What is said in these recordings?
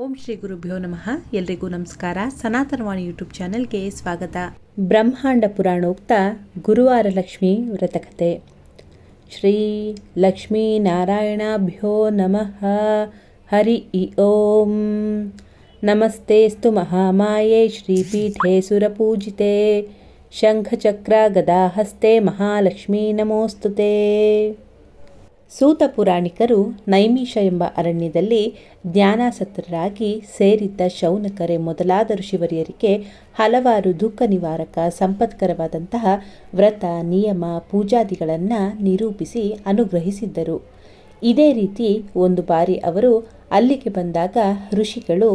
ಓಂ ಶ್ರೀ ಗುರುಭ್ಯೋ ನಮಃ. ಎಲ್ರಿಗೂ ನಮಸ್ಕಾರ. ಸನಾತನವಾಣಿ ಯೂಟ್ಯೂಬ್ ಚಾನೆಲ್ಗೆ ಸ್ವಾಗತ. ಬ್ರಹ್ಮಾಂಡ ಪುರಾಣೋಕ್ತ ಗುರುವಾರ ಲಕ್ಷ್ಮೀ ವ್ರತಕತೆ. ಶ್ರೀ ಲಕ್ಷ್ಮೀ ನಾರಾಯಣಾಭ್ಯೋ ನಮಃ. ಹರಿ ಇ ಓಂ. ನಮಸ್ತೆಸ್ತು ಮಹಾಮಾಯೇ ಶ್ರೀಪೀಠೆ ಸುರಪೂಜಿತೆ. ಶಂಖಚಕ್ರ ಗದಾಹಸ್ತೆ ಮಹಾಲಕ್ಷ್ಮೀ ನಮೋಸ್ತುತೆ. ಸೂತ ಪುರಾಣಿಕರು ನೈಮಿಷ ಎಂಬ ಅರಣ್ಯದಲ್ಲಿ ಜ್ಞಾನಾಸಕ್ತರಾಗಿ ಸೇರಿದ್ದ ಶೌನಕರೆ ಮೊದಲಾದ ಋಷಿವರಿಯರಿಗೆ ಹಲವಾರು ದುಃಖ ನಿವಾರಕ, ಸಂಪತ್ಕರವಾದಂತಹ ವ್ರತ, ನಿಯಮ, ಪೂಜಾದಿಗಳನ್ನು ನಿರೂಪಿಸಿ ಅನುಗ್ರಹಿಸಿದ್ದರು. ಇದೇ ರೀತಿ ಒಂದು ಬಾರಿ ಅವರು ಅಲ್ಲಿಗೆ ಬಂದಾಗ ಋಷಿಗಳು,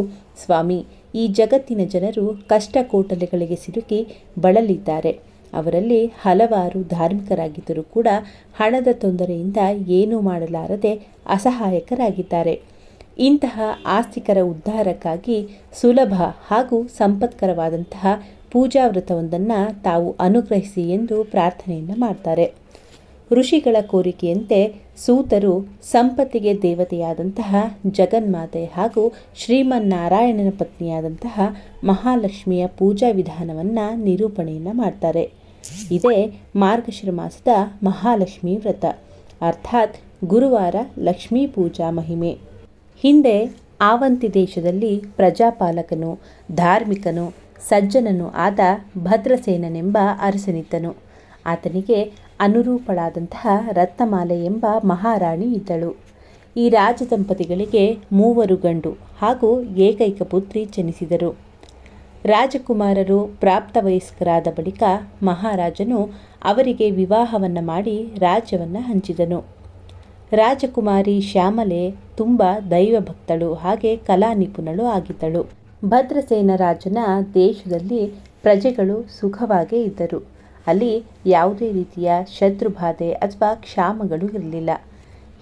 ಸ್ವಾಮಿ, ಈ ಜಗತ್ತಿನ ಜನರು ಕಷ್ಟ ಕೋಟಲೆಗಳಿಗೆ ಸಿಲುಕಿ ಬಳಲಿದ್ದಾರೆ. ಅವರಲ್ಲಿ ಹಲವಾರು ಧಾರ್ಮಿಕರಾಗಿದ್ದರೂ ಕೂಡ ಹಣದ ತೊಂದರೆಯಿಂದ ಏನೂ ಮಾಡಲಾರದೆ ಅಸಹಾಯಕರಾಗಿದ್ದಾರೆ. ಇಂತಹ ಆಸ್ತಿಕರ ಉದ್ಧಾರಕ್ಕಾಗಿ ಸುಲಭ ಹಾಗೂ ಸಂಪತ್ಕರವಾದಂತಹ ಪೂಜಾ ವ್ರತವೊಂದನ್ನು ತಾವು ಅನುಗ್ರಹಿಸಿ ಎಂದು ಪ್ರಾರ್ಥನೆಯನ್ನು ಮಾಡ್ತಾರೆ. ಋಷಿಗಳ ಕೋರಿಕೆಯಂತೆ ಸೂತರು ಸಂಪತ್ತಿಗೆ ದೇವತೆಯಾದಂತಹ ಜಗನ್ಮಾತೆ ಹಾಗೂ ಶ್ರೀಮನ್ನಾರಾಯಣನ ಪತ್ನಿಯಾದಂತಹ ಮಹಾಲಕ್ಷ್ಮಿಯ ಪೂಜಾ ವಿಧಾನವನ್ನು ನಿರೂಪಣೆಯನ್ನು ಮಾಡ್ತಾರೆ. ಇದೇ ಮಾರ್ಗಶಿರ ಮಾಸದ ಮಹಾಲಕ್ಷ್ಮಿ ವ್ರತ. ಅರ್ಥಾತ್ ಗುರುವಾರ ಲಕ್ಷ್ಮೀ ಪೂಜಾ ಮಹಿಮೆ. ಹಿಂದೆ ಆವಂತಿ ದೇಶದಲ್ಲಿ ಪ್ರಜಾಪಾಲಕನು, ಧಾರ್ಮಿಕನು, ಸಜ್ಜನನು ಆದ ಭದ್ರಸೇನನೆಂಬ ಅರಸನಿದ್ದನು. ಆತನಿಗೆ ಅನುರೂಪಳಾದಂತಹ ರತ್ನಮಾಲೆ ಎಂಬ ಮಹಾರಾಣಿ ಇದ್ದಳು. ಈ ರಾಜದಂಪತಿಗಳಿಗೆ ಮೂವರು ಗಂಡು ಹಾಗೂ ಏಕೈಕ ಪುತ್ರಿ ಜನಿಸಿದರು. ರಾಜಕುಮಾರರು ಪ್ರಾಪ್ತ ವಯಸ್ಕರಾದ ಬಳಿಕ ಮಹಾರಾಜನು ಅವರಿಗೆ ವಿವಾಹವನ್ನು ಮಾಡಿ ರಾಜ್ಯವನ್ನು ಹಂಚಿದನು. ರಾಜಕುಮಾರಿ ಶ್ಯಾಮಲೆ ತುಂಬ ದೈವಭಕ್ತಳು, ಹಾಗೆ ಕಲಾ ನಿಪುಣಳು ಆಗಿದ್ದಳು. ಭದ್ರಸೇನ ರಾಜನ ದೇಶದಲ್ಲಿ ಪ್ರಜೆಗಳು ಸುಖವಾಗೇ ಇದ್ದರು. ಅಲ್ಲಿ ಯಾವುದೇ ರೀತಿಯ ಶತ್ರುಬಾಧೆ ಅಥವಾ ಕ್ಷಾಮಗಳು ಇರಲಿಲ್ಲ.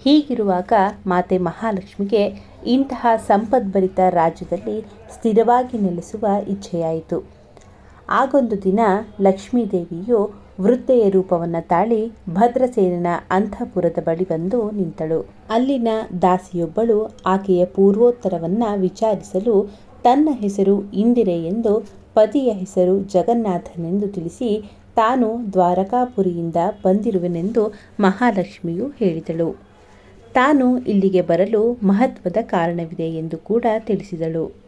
ಹೀಗಿರುವಾಗ ಮಾತೆ ಮಹಾಲಕ್ಷ್ಮಿಗೆ ಇಂತಹ ಸಂಪದ್ಭರಿತ ರಾಜ್ಯದಲ್ಲಿ ಸ್ಥಿರವಾಗಿ ನೆಲೆಸುವ ಇಚ್ಛೆಯಾಯಿತು. ಆಗೊಂದು ದಿನ ಲಕ್ಷ್ಮೀದೇವಿಯು ವೃದ್ಧೆಯ ರೂಪವನ್ನು ತಾಳಿ ಭದ್ರಸೇನನ ಅಂತಃಪುರದ ಬಳಿ ಬಂದು ನಿಂತಳು. ಅಲ್ಲಿನ ದಾಸಿಯೊಬ್ಬಳು ಆಕೆಯ ಪೂರ್ವೋತ್ತರವನ್ನು ವಿಚಾರಿಸಲು ತನ್ನ ಹೆಸರು ಇಂದಿರೆ ಎಂದು ಪತಿಯ ಹೆಸರು ಜಗನ್ನಾಥನೆಂದು ತಿಳಿಸಿ ತಾನು ದ್ವಾರಕಾಪುರಿಯಿಂದ ಬಂದಿರುವೆನೆಂದು ಮಹಾಲಕ್ಷ್ಮಿಯು ಹೇಳಿದಳು. ತಾನು ಇಲ್ಲಿಗೆ ಬರಲು ಮಹತ್ವದ ಕಾರಣವಿದೆ ಎಂದು ಕೂಡ ತಿಳಿಸಿದಳು.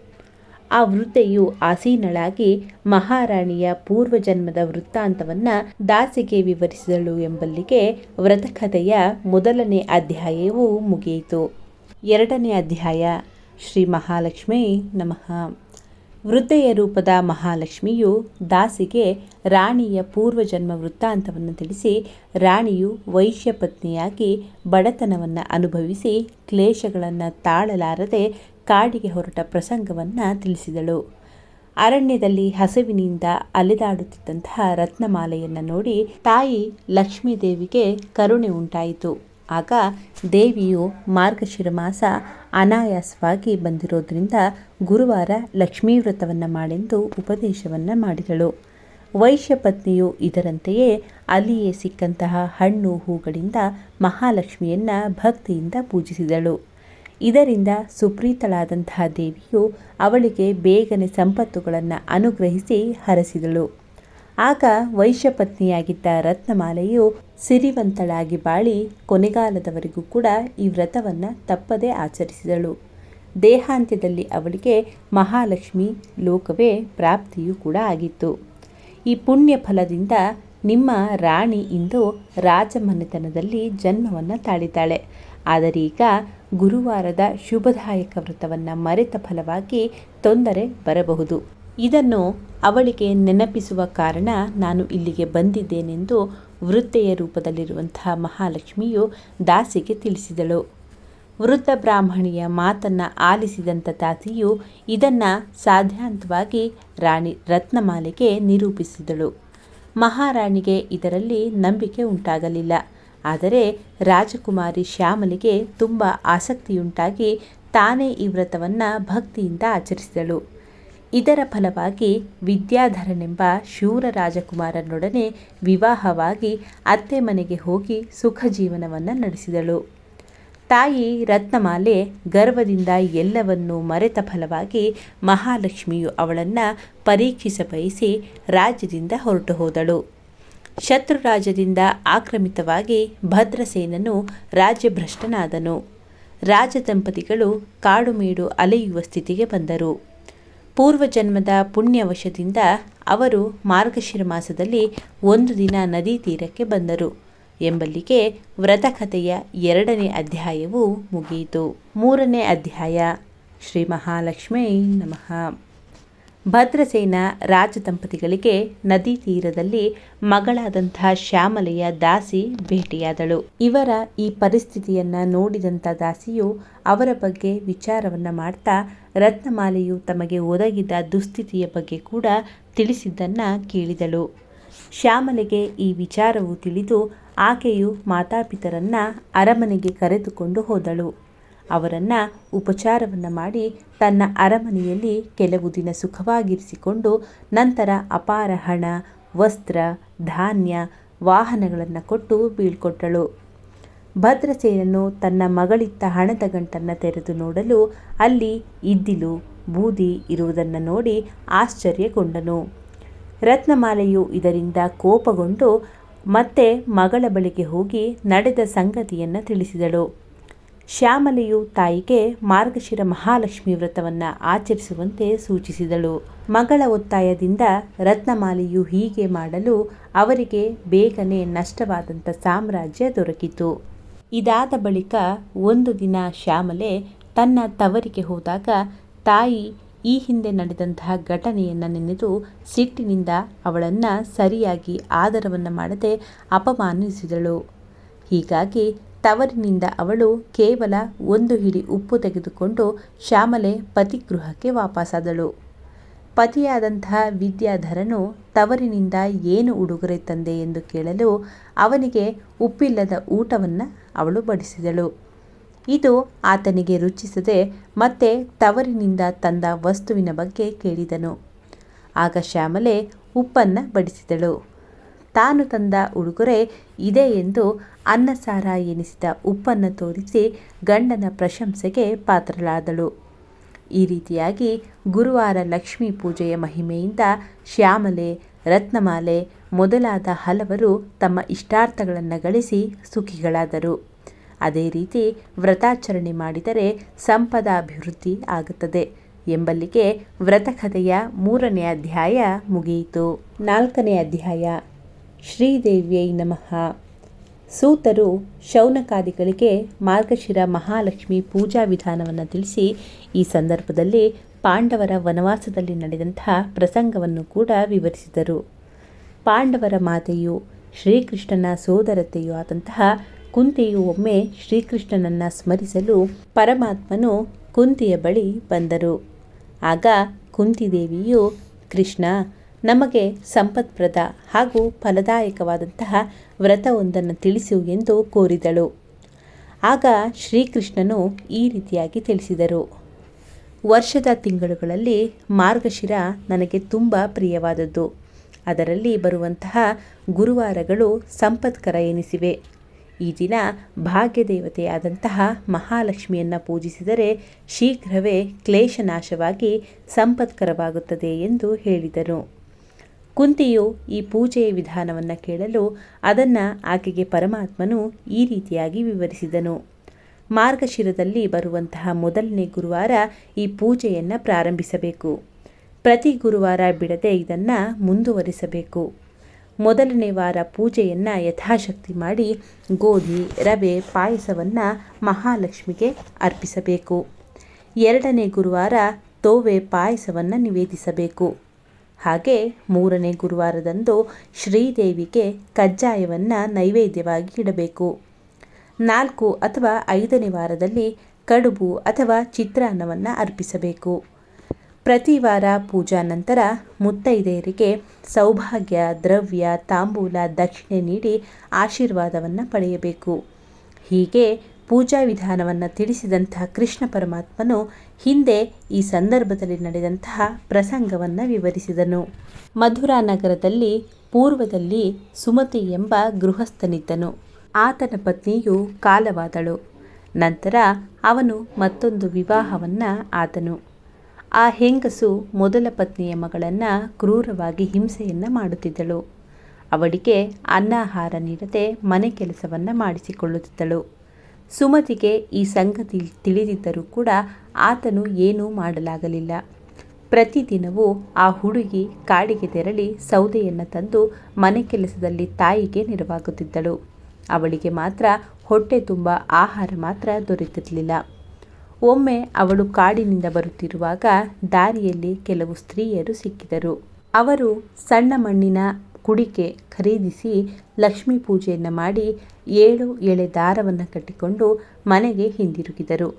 ಆ ವೃದ್ಧೆಯು ಆಸೀನಳಾಗಿ ಮಹಾರಾಣಿಯ ಪೂರ್ವಜನ್ಮದ ವೃತ್ತಾಂತವನ್ನು ದಾಸಿಗೆ ವಿವರಿಸಿದಳು ಎಂಬಲ್ಲಿಗೆ ವ್ರತಕಥೆಯ ಮೊದಲನೇ ಅಧ್ಯಾಯವೂ ಮುಗಿಯಿತು. ಎರಡನೇ ಅಧ್ಯಾಯ. ಶ್ರೀ ಮಹಾಲಕ್ಷ್ಮೀ ನಮಃ. ವೃದ್ಧೆಯ ರೂಪದ ಮಹಾಲಕ್ಷ್ಮಿಯು ದಾಸಿಗೆ ರಾಣಿಯ ಪೂರ್ವಜನ್ಮ ವೃತ್ತಾಂತವನ್ನು ತಿಳಿಸಿ, ರಾಣಿಯು ವೈಶ್ಯ ಪತ್ನಿಯಾಗಿ ಬಡತನವನ್ನು ಅನುಭವಿಸಿ ಕ್ಲೇಶಗಳನ್ನು ತಾಳಲಾರದೆ ಕಾಡಿಗೆ ಹೊರಟ ಪ್ರಸಂಗವನ್ನು ತಿಳಿಸಿದಳು. ಅರಣ್ಯದಲ್ಲಿ ಹಸುವಿನಿಂದ ಅಲೆದಾಡುತ್ತಿದ್ದಂತಹ ರತ್ನಮಾಲೆಯನ್ನು ನೋಡಿ ತಾಯಿ ಲಕ್ಷ್ಮೀದೇವಿಗೆ ಕರುಣೆ ಉಂಟಾಯಿತು. ಆಗ ದೇವಿಯು ಮಾರ್ಗಶಿರ ಮಾಸ ಅನಾಯಾಸವಾಗಿ ಬಂದಿರೋದ್ರಿಂದ ಗುರುವಾರ ಲಕ್ಷ್ಮೀ ವ್ರತವನ್ನು ಮಾಡೆಂದು ಉಪದೇಶವನ್ನು ಮಾಡಿದಳು. ವೈಶ್ಯ ಪತ್ನಿಯು ಇದರಂತೆಯೇ ಅಲ್ಲಿಯೇ ಸಿಕ್ಕಂತಹ ಹಣ್ಣು ಹೂಗಳಿಂದ ಮಹಾಲಕ್ಷ್ಮಿಯನ್ನು ಭಕ್ತಿಯಿಂದ ಪೂಜಿಸಿದಳು. ಇದರಿಂದ ಸುಪ್ರೀತಳಾದಂತಹ ದೇವಿಯು ಅವಳಿಗೆ ಬೇಗನೆ ಸಂಪತ್ತುಗಳನ್ನು ಅನುಗ್ರಹಿಸಿ ಹರಸಿದಳು. ಆಗ ವೈಶ್ಯಪತ್ನಿಯಾಗಿದ್ದ ರತ್ನಮಾಲೆಯು ಸಿರಿವಂತಳಾಗಿ ಬಾಳಿ ಕೊನೆಗಾಲದವರೆಗೂ ಕೂಡ ಈ ವ್ರತವನ್ನು ತಪ್ಪದೇ ಆಚರಿಸಿದಳು. ದೇಹಾಂತ್ಯದಲ್ಲಿ ಅವಳಿಗೆ ಮಹಾಲಕ್ಷ್ಮಿ ಲೋಕವೇ ಪ್ರಾಪ್ತಿಯೂ ಕೂಡ ಆಗಿತ್ತು. ಈ ಪುಣ್ಯ ಫಲದಿಂದ ನಿಮ್ಮ ರಾಣಿ ಇಂದು ರಾಜಮನೆತನದಲ್ಲಿ ಜನ್ಮವನ್ನು ತಾಳಿದ್ದಾಳೆ. ಆದರೆ ಈಗ ಗುರುವಾರದ ಶುಭದಾಯಕ ವ್ರತವನ್ನು ಮರೆತ ಫಲವಾಗಿ ತೊಂದರೆ ಬರಬಹುದು. ಇದನ್ನು ಅವಳಿಗೆ ನೆನಪಿಸುವ ಕಾರಣ ನಾನು ಇಲ್ಲಿಗೆ ಬಂದಿದ್ದೇನೆಂದು ವೃತ್ತೆಯ ರೂಪದಲ್ಲಿರುವಂತಹ ಮಹಾಲಕ್ಷ್ಮಿಯು ದಾಸಿಗೆ ತಿಳಿಸಿದಳು. ವೃದ್ಧ ಬ್ರಾಹ್ಮಣಿಯ ಮಾತನ್ನು ಆಲಿಸಿದಂಥ ದಾಸಿಯು ಇದನ್ನು ಸಾಧ್ಯಾಂತವಾಗಿ ರಾಣಿ ರತ್ನಮಾಲೆಗೆ ನಿರೂಪಿಸಿದಳು. ಮಹಾರಾಣಿಗೆ ಇದರಲ್ಲಿ ನಂಬಿಕೆ ಉಂಟಾಗಲಿಲ್ಲ. ಆದರೆ ರಾಜಕುಮಾರಿ ಶ್ಯಾಮಲಿಗೆ ತುಂಬ ಆಸಕ್ತಿಯುಂಟಾಗಿ ತಾನೇ ಈ ವ್ರತವನ್ನು ಭಕ್ತಿಯಿಂದ ಆಚರಿಸಿದಳು. ಇದರ ಫಲವಾಗಿ ವಿದ್ಯಾಧರನೆಂಬ ಶೂರ ರಾಜಕುಮಾರನೊಡನೆ ವಿವಾಹವಾಗಿ ಅತ್ತೆ ಮನೆಗೆ ಹೋಗಿ ಸುಖ ಜೀವನವನ್ನು ನಡೆಸಿದಳು. ತಾಯಿ ರತ್ನಮಾಲೆ ಗರ್ವದಿಂದ ಎಲ್ಲವನ್ನೂ ಮರೆತ ಫಲವಾಗಿ ಮಹಾಲಕ್ಷ್ಮಿಯು ಅವಳನ್ನು ಪರೀಕ್ಷಿಸ ಬಯಸಿ ರಾಜ್ಯದಿಂದ ಹೊರಟು ಹೋದಳು. ಶತ್ರು ರಾಜ್ಯದಿಂದ ಆಕ್ರಮಿತವಾಗಿ ಭದ್ರಸೇನನು ರಾಜ್ಯಭ್ರಷ್ಟನಾದನು. ರಾಜದಂಪತಿಗಳು ಕಾಡುಮೇಡು ಅಲೆಯುವ ಸ್ಥಿತಿಗೆ ಬಂದರು. ಪೂರ್ವಜನ್ಮದ ಪುಣ್ಯವಶದಿಂದ ಅವರು ಮಾರ್ಗಶಿರ ಮಾಸದಲ್ಲಿ ಒಂದು ದಿನ ನದಿ ತೀರಕ್ಕೆ ಬಂದರು. ಎಂಬಲ್ಲಿಗೆ ವ್ರತಕಥೆಯ ಎರಡನೇ ಅಧ್ಯಾಯವು ಮುಗಿಯಿತು. ಮೂರನೇ ಅಧ್ಯಾಯ. ಶ್ರೀ ಮಹಾಲಕ್ಷ್ಮೀ ನಮಃ. ಭದ್ರಸೇನ ರಾಜದಂಪತಿಗಳಿಗೆ ನದಿ ತೀರದಲ್ಲಿ ಮಗಳಾದಂಥ ಶ್ಯಾಮಲೆಯ ದಾಸಿ ಭೇಟಿಯಾದಳು. ಇವರ ಈ ಪರಿಸ್ಥಿತಿಯನ್ನು ನೋಡಿದಂಥ ದಾಸಿಯು ಅವರ ಬಗ್ಗೆ ವಿಚಾರವನ್ನು ಮಾಡ್ತಾ ರತ್ನಮಾಲೆಯು ತಮಗೆ ಒದಗಿದ ದುಸ್ಥಿತಿಯ ಬಗ್ಗೆ ಕೂಡ ತಿಳಿಸಿದ್ದನ್ನು ಕೇಳಿದಳು. ಶ್ಯಾಮಲೆಗೆ ಈ ವಿಚಾರವು ತಿಳಿದು ಆಕೆಯು ಮಾತಾಪಿತರನ್ನ ಅರಮನೆಗೆ ಕರೆದುಕೊಂಡು ಹೋದಳು. ಅವರನ್ನು ಉಪಚಾರವನ್ನು ಮಾಡಿ ತನ್ನ ಅರಮನೆಯಲ್ಲಿ ಕೆಲವು ದಿನ ಸುಖವಾಗಿರಿಸಿಕೊಂಡು ನಂತರ ಅಪಾರ ಹಣ, ವಸ್ತ್ರ, ಧಾನ್ಯ, ವಾಹನಗಳನ್ನು ಕೊಟ್ಟು ಬೀಳ್ಕೊಟ್ಟಳು. ಭದ್ರಸೇನನು ತನ್ನ ಮಗಳಿತ್ತ ಹಣದ ಗಂಟನ್ನು ತೆರೆದು ನೋಡಲು ಅಲ್ಲಿ ಇದ್ದಿಲು ಬೂದಿ ಇರುವುದನ್ನು ನೋಡಿ ಆಶ್ಚರ್ಯಗೊಂಡನು. ರತ್ನಮಾಲೆಯು ಇದರಿಂದ ಕೋಪಗೊಂಡು ಮತ್ತೆ ಮಗಳ ಬಳಿಗೆ ಹೋಗಿ ನಡೆದ ಸಂಗತಿಯನ್ನು ತಿಳಿಸಿದಳು. ಶ್ಯಾಮಲೆಯು ತಾಯಿಗೆ ಮಾರ್ಗಶಿರ ಮಹಾಲಕ್ಷ್ಮಿ ವ್ರತವನ್ನು ಆಚರಿಸುವಂತೆ ಸೂಚಿಸಿದಳು. ಮಗಳ ಒತ್ತಾಯದಿಂದ ರತ್ನಮಾಲೆಯು ಹೀಗೆ ಮಾಡಲು ಅವರಿಗೆ ಬೇಗನೆ ನಷ್ಟವಾದಂಥ ಸಾಮ್ರಾಜ್ಯ ದೊರಕಿತು. ಇದಾದ ಬಳಿಕ ಒಂದು ದಿನ ಶ್ಯಾಮಲೆ ತನ್ನ ತವರಿಗೆ ಹೋದಾಗ, ತಾಯಿ, ಈ ಹಿಂದೆ ನಡೆದಂತಹ ಘಟನೆಯನ್ನು ನೆನೆದು ಸಿಟ್ಟಿನಿಂದ ಅವಳನ್ನು ಸರಿಯಾಗಿ ಆದರವನ್ನು ಮಾಡದೆ ಅಪಮಾನಿಸಿದಳು. ಹೀಗಾಗಿ ತವರಿನಿಂದ ಅವಳು ಕೇವಲ ಒಂದು ಹಿಡಿ ಉಪ್ಪು ತೆಗೆದುಕೊಂಡು ಶ್ಯಾಮಲೆ ಪತಿಗೃಹಕ್ಕೆ ವಾಪಸ್ಸಾದಳು ಪತಿಯಾದಂತಹ ವಿದ್ಯಾಧರನು ತವರಿನಿಂದ ಏನು ಉಡುಗೊರೆ ತಂದೆ ಎಂದು ಕೇಳಲು ಅವನಿಗೆ ಉಪ್ಪಿಲ್ಲದ ಊಟವನ್ನು ಅವಳು ಬಡಿಸಿದಳು. ಇದು ಆತನಿಗೆ ರುಚಿಸದೆ ಮತ್ತೆ ತವರಿನಿಂದ ತಂದ ವಸ್ತುವಿನ ಬಗ್ಗೆ ಕೇಳಿದನು. ಆಗ ಶ್ಯಾಮಲೆ ಉಪ್ಪನ್ನು ಬಡಿಸಿದಳು. ತಾನು ತಂದ ಉಡುಗೊರೆ ಇದೆ ಎಂದು ಅನ್ನಸಾರ ಎನಿಸಿದ ಉಪ್ಪನ್ನು ತೋರಿಸಿ ಗಂಡನ ಪ್ರಶಂಸೆಗೆ ಪಾತ್ರಳಾದಳು. ಈ ರೀತಿಯಾಗಿ ಗುರುವಾರ ಲಕ್ಷ್ಮೀ ಪೂಜೆಯ ಮಹಿಮೆಯಿಂದ ಶ್ಯಾಮಲೆ, ರತ್ನಮಾಲೆ ಮೊದಲಾದ ಹಲವರು ತಮ್ಮ ಇಷ್ಟಾರ್ಥಗಳನ್ನು ಗಳಿಸಿ ಸುಖಿಗಳಾದರು. ಅದೇ ರೀತಿ ವ್ರತಾಚರಣೆ ಮಾಡಿದರೆ ಸಂಪದ ಅಭಿವೃದ್ಧಿ ಆಗುತ್ತದೆ ಎಂಬಲ್ಲಿಗೆ ವ್ರತಕಥೆಯ ಮೂರನೇ ಅಧ್ಯಾಯ ಮುಗಿಯಿತು. ನಾಲ್ಕನೇ ಅಧ್ಯಾಯ, ಶ್ರೀದೇವಿಯೈ ನಮಃ. ಸೂತರು ಶೌನಕಾದಿಗಳಿಗೆ ಮಾರ್ಗಶಿರ ಮಹಾಲಕ್ಷ್ಮಿ ಪೂಜಾ ವಿಧಾನವನ್ನು ತಿಳಿಸಿ ಈ ಸಂದರ್ಭದಲ್ಲಿ ಪಾಂಡವರ ವನವಾಸದಲ್ಲಿ ನಡೆದಂತಹ ಪ್ರಸಂಗವನ್ನು ಕೂಡ ವಿವರಿಸಿದರು. ಪಾಂಡವರ ಮಾತೆಯು ಶ್ರೀಕೃಷ್ಣನ ಸೋದರತೆಯೂ ಆದಂತಹ ಕುಂತಿಯು ಒಮ್ಮೆ ಶ್ರೀಕೃಷ್ಣನನ್ನು ಸ್ಮರಿಸಲು ಪರಮಾತ್ಮನು ಕುಂತಿಯ ಬಳಿ ಬಂದರು. ಆಗ ಕುಂತಿದೇವಿಯು, ಕೃಷ್ಣ ನಮಗೆ ಸಂಪತ್ಪ್ರದ ಹಾಗೂ ಫಲದಾಯಕವಾದಂತಹ ವ್ರತವೊಂದನ್ನು ತಿಳಿಸು ಎಂದು ಕೋರಿದಳು. ಆಗ ಶ್ರೀಕೃಷ್ಣನು ಈ ರೀತಿಯಾಗಿ ತಿಳಿಸಿದರು. ವರ್ಷದ ತಿಂಗಳುಗಳಲ್ಲಿ ಮಾರ್ಗಶಿರ ನನಗೆ ತುಂಬ ಪ್ರಿಯವಾದದ್ದು. ಅದರಲ್ಲಿ ಬರುವಂತಹ ಗುರುವಾರಗಳು ಸಂಪತ್ಕರ ಎನಿಸಿವೆ. ಈ ದಿನ ಭಾಗ್ಯದೇವತೆಯಾದಂತಹ ಮಹಾಲಕ್ಷ್ಮಿಯನ್ನು ಪೂಜಿಸಿದರೆ ಶೀಘ್ರವೇ ಕ್ಲೇಶನಾಶವಾಗಿ ಸಂಪತ್ಕರವಾಗುತ್ತದೆ ಎಂದು ಹೇಳಿದನು ಕುಂತಿಯು ಈ ಪೂಜೆಯ ವಿಧಾನವನ್ನು ಕೇಳಲು ಅದನ್ನು ಆಕೆಗೆ ಪರಮಾತ್ಮನು ಈ ರೀತಿಯಾಗಿ ವಿವರಿಸಿದನು. ಮಾರ್ಗಶಿರದಲ್ಲಿ ಬರುವಂತಹ ಮೊದಲನೇ ಗುರುವಾರ ಈ ಪೂಜೆಯನ್ನು ಪ್ರಾರಂಭಿಸಬೇಕು. ಪ್ರತಿ ಗುರುವಾರ ಬಿಡದೆ ಇದನ್ನು ಮುಂದುವರಿಸಬೇಕು. ಮೊದಲನೇ ವಾರ ಪೂಜೆಯನ್ನು ಯಥಾಶಕ್ತಿ ಮಾಡಿ ಗೋಧಿ, ರವೆ, ಪಾಯಸವನ್ನು ಮಹಾಲಕ್ಷ್ಮಿಗೆ ಅರ್ಪಿಸಬೇಕು. ಎರಡನೇ ಗುರುವಾರ ತೋವೆ ಪಾಯಸವನ್ನು ನಿವೇದಿಸಬೇಕು. ಹಾಗೆ ಮೂರನೇ ಗುರುವಾರದಂದು ಶ್ರೀದೇವಿಗೆ ಕಜ್ಜಾಯವನ್ನು ನೈವೇದ್ಯವಾಗಿ ಇಡಬೇಕು. ನಾಲ್ಕು ಅಥವಾ ಐದನೇ ವಾರದಲ್ಲಿ ಕಡುಬು ಅಥವಾ ಚಿತ್ರಾನ್ನವನ್ನು ಅರ್ಪಿಸಬೇಕು. ಪ್ರತಿ ವಾರ ಪೂಜಾ ನಂತರ ಮುತ್ತೈದೆಯರಿಗೆ ಸೌಭಾಗ್ಯ, ದ್ರವ್ಯ, ತಾಂಬೂಲ, ದಕ್ಷಿಣೆ ನೀಡಿ ಆಶೀರ್ವಾದವನ್ನು ಪಡೆಯಬೇಕು. ಹೀಗೆ ಪೂಜಾ ವಿಧಾನವನ್ನು ತಿಳಿಸಿದಂತಹ ಕೃಷ್ಣ ಪರಮಾತ್ಮನು ಹಿಂದೆ ಈ ಸಂದರ್ಭದಲ್ಲಿ ನಡೆದಂತಹ ಪ್ರಸಂಗವನ್ನು ವಿವರಿಸಿದನು. ಮಧುರಾ ನಗರದಲ್ಲಿ ಪೂರ್ವದಲ್ಲಿ ಸುಮತಿ ಎಂಬ ಗೃಹಸ್ಥನಿದ್ದನು. ಆತನ ಪತ್ನಿಯು ಕಾಲವಾದಳು. ನಂತರ ಅವನು ಮತ್ತೊಂದು ವಿವಾಹವನ್ನು ಆದನು ಆ ಹೆಂಗಸು ಮೊದಲ ಪತ್ನಿಯ ಮಗಳನ್ನು ಕ್ರೂರವಾಗಿ ಹಿಂಸೆಯನ್ನು ಮಾಡುತ್ತಿದ್ದಳು. ಅವಳಿಗೆ ಅನ್ನಾಹಾರ ನೀಡದೆ ಮನೆ ಕೆಲಸವನ್ನು ಮಾಡಿಸಿಕೊಳ್ಳುತ್ತಿದ್ದಳು. ಸುಮತಿಗೆ ಈ ಸಂಗತಿ ತಿಳಿದಿದ್ದರೂ ಕೂಡ ಆತನು ಏನೂ ಮಾಡಲಾಗಲಿಲ್ಲ. ಪ್ರತಿದಿನವೂ ಆ ಹುಡುಗಿ ಕಾಡಿಗೆ ತೆರಳಿ ಸೌದೆಯನ್ನು ತಂದು ಮನೆ ಕೆಲಸದಲ್ಲಿ ತಾಯಿಗೆ ನೆರವಾಗುತ್ತಿದ್ದಳು. ಅವಳಿಗೆ ಮಾತ್ರ ಹೊಟ್ಟೆ ತುಂಬ ಆಹಾರ ಮಾತ್ರ ದೊರೆತಿರಲಿಲ್ಲ. ಒಮ್ಮೆ ಅವಳು ಕಾಡಿನಿಂದ ಬರುತ್ತಿರುವಾಗ ದಾರಿಯಲ್ಲಿ ಕೆಲವು ಸ್ತ್ರೀಯರು ಸಿಕ್ಕಿದರು. ಅವರು ಸಣ್ಣ ಮಣ್ಣಿನ ಕುಡಿಕೆ ಖರೀದಿಸಿ ಲಕ್ಷ್ಮೀ ಪೂಜೆಯನ್ನು ಮಾಡಿ ಏಳು ಎಳೆ ದಾರವನ್ನು ಕಟ್ಟಿಕೊಂಡು ಮನೆಗೆ ಹಿಂದಿರುಗಿದರು.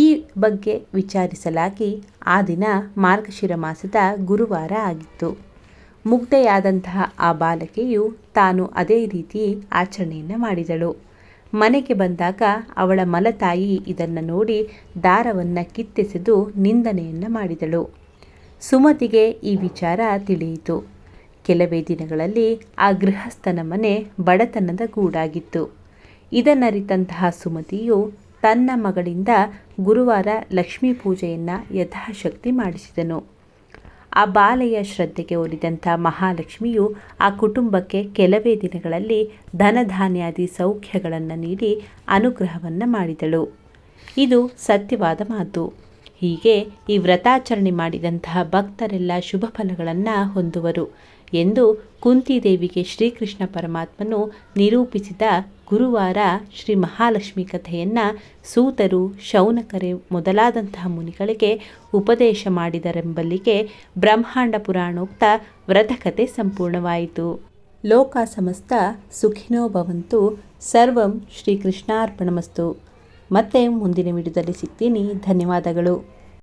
ಈ ಬಗ್ಗೆ ವಿಚಾರಿಸಲಾಗಿ ಆ ದಿನ ಮಾರ್ಗಶಿರ ಮಾಸದ ಗುರುವಾರ ಆಗಿತ್ತು. ಮುಗ್ಧೆಯಾದಂತಹ ಆ ಬಾಲಕಿಯು ತಾನು ಅದೇ ರೀತಿ ಆಚರಣೆಯನ್ನು ಮಾಡಿದಳು. ಮನೆಗೆ ಬಂದಾಗ ಅವಳ ಮಲತಾಯಿ ಇದನ್ನು ನೋಡಿ ದಾರವನ್ನು ಕಿತ್ತೆಸೆದು ನಿಂದನೆಯನ್ನು ಮಾಡಿದಳು. ಸುಮತಿಗೆ ಈ ವಿಚಾರ ತಿಳಿಯಿತು. ಕೆಲವೇ ದಿನಗಳಲ್ಲಿ ಆ ಗೃಹಸ್ಥನ ಮನೆ ಬಡತನದ ಗೂಡಾಗಿತ್ತು. ಇದನ್ನರಿತಂತಹ ಸುಮತಿಯು ತನ್ನ ಮಗಳಿಂದ ಗುರುವಾರ ಲಕ್ಷ್ಮೀ ಪೂಜೆಯನ್ನು ಯಥಾಶಕ್ತಿ ಮಾಡಿಸಿದನು. ಆ ಬಾಲೆಯ ಶ್ರದ್ಧೆಗೆ ಒಲಿದಂಥ ಮಹಾಲಕ್ಷ್ಮಿಯು ಆ ಕುಟುಂಬಕ್ಕೆ ಕೆಲವೇ ದಿನಗಳಲ್ಲಿ ಧನಧಾನ್ಯಾದಿ ಸೌಖ್ಯಗಳನ್ನು ನೀಡಿ ಅನುಗ್ರಹವನ್ನು ಮಾಡಿದಳು. ಇದು ಸತ್ಯವಾದ ಮಾತು. ಹೀಗೆ ಈ ವ್ರತಾಚರಣೆ ಮಾಡಿದಂತಹ ಭಕ್ತರೆಲ್ಲ ಶುಭ ಫಲಗಳನ್ನು ಹೊಂದುವರು. ಎಂದು ಕುಂತಿದೇವಿಗೆ ಶ್ರೀಕೃಷ್ಣ ಪರಮಾತ್ಮನು ನಿರೂಪಿಸಿದ ಗುರುವಾರ ಶ್ರೀ ಮಹಾಲಕ್ಷ್ಮಿ ಕಥೆಯನ್ನು ಸೂತರು, ಶೌನಕರೆ ಮೊದಲಾದಂತಹ ಮುನಿಗಳಿಗೆ ಉಪದೇಶ ಮಾಡಿದರೆಂಬಲ್ಲಿಗೆ ಬ್ರಹ್ಮಾಂಡ ಪುರಾಣೋಕ್ತ ವ್ರತಕಥೆ ಸಂಪೂರ್ಣವಾಯಿತು. ಲೋಕ ಸಮಸ್ತ ಸುಖಿನೋ ಭವಂತು, ಸರ್ವಂ ಶ್ರೀಕೃಷ್ಣಾರ್ಪಣಮಸ್ತು. ಮತ್ತೆ ಮುಂದಿನ ವಿಡಿಯೋದಲ್ಲಿ ಸಿಗ್ತೀನಿ. ಧನ್ಯವಾದಗಳು.